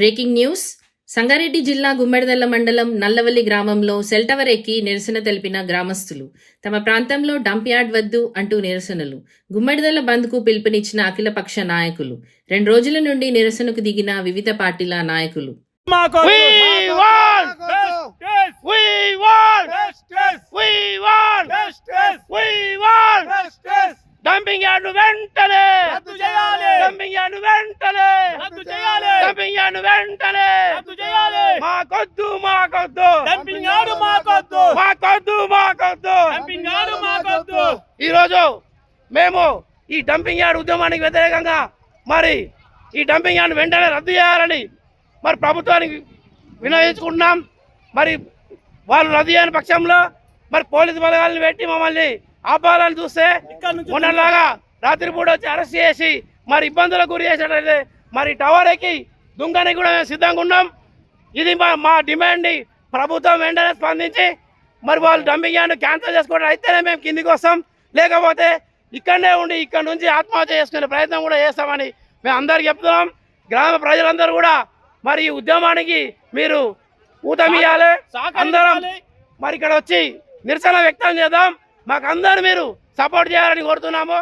Breaking news. Sangareddy జిల్లా గుమ్మెడదల్ల మండలం నల్లవల్లి గ్రామంలో సెల్ టవర్ ఎక్కి నిరసన తెలిపిన గ్రామస్తులు. తమ ప్రాంతంలో డంప్ యార్డ్ వద్దు అంటూ నిరసనలు. గుమ్మెడదల్ల బంద్కు పిలుపునిచ్చిన అఖిలపక్ష నాయకులు. రెండు రోజుల నుండి నిరసనకు దిగిన వివిధ పార్టీల నాయకులు మాకు We want! We want! We want! We want! Dumping yard వెంటనే రద్దు చేయాలి. డంపింగ్ యార్డ్ వెంటనే రద్దు చేయాలి. డంపింగ్ యార్డ్ వెంటనే. మాకొద్దు మాకొద్దు డంపింగ్ యార్డు మాకొద్దు. మాకొద్దు మాకొద్దు డంపింగ్ యార్డు మాకొద్దు. ఈరోజు మేము ఈ డంపింగ్ యార్డ్ ఉద్యమానికి వ్యతిరేకంగా మరి ఈ డంపింగ్ యార్డ్ వెంటనే రద్దు చేయాలని మరి ప్రభుత్వానికి వినయించుకుంటున్నాం మరి వాళ్ళు రద్దు చేయని పక్షంలో మరి పోలీసు బలగాలను పెట్టి మమ్మల్ని ఆపాలని చూస్తే మొన్నలాగా రాత్రిపూట వచ్చి అరెస్ట్ చేసి మరి ఇబ్బందులకు గురి చేసినట్లయితే మరి టవర్ ఎక్కి దుంగనికి కూడా మేము సిద్ధంగా ఉన్నాం. ఇది మా మా డిమాండ్ని ప్రభుత్వం వెంటనే స్పందించి మరి వాళ్ళు డంపింగ్ యార్డ్ క్యాన్సిల్ చేసుకోవడం అయితేనే మేము కిందికి వస్తాం. లేకపోతే ఇక్కడనే ఉండి ఇక్కడ నుంచి ఆత్మహత్య చేసుకునే ప్రయత్నం కూడా చేస్తామని మేము అందరికి చెప్తున్నాం. గ్రామ ప్రజలందరూ కూడా మరి ఈ ఉద్యమానికి మీరు ఊతమియాలి అందరం. మరి ఇక్కడ వచ్చి నిరసన వ్యక్తం చేద్దాం. మాకు అందరు మీరు సపోర్ట్ చేయాలని కోరుతున్నాము.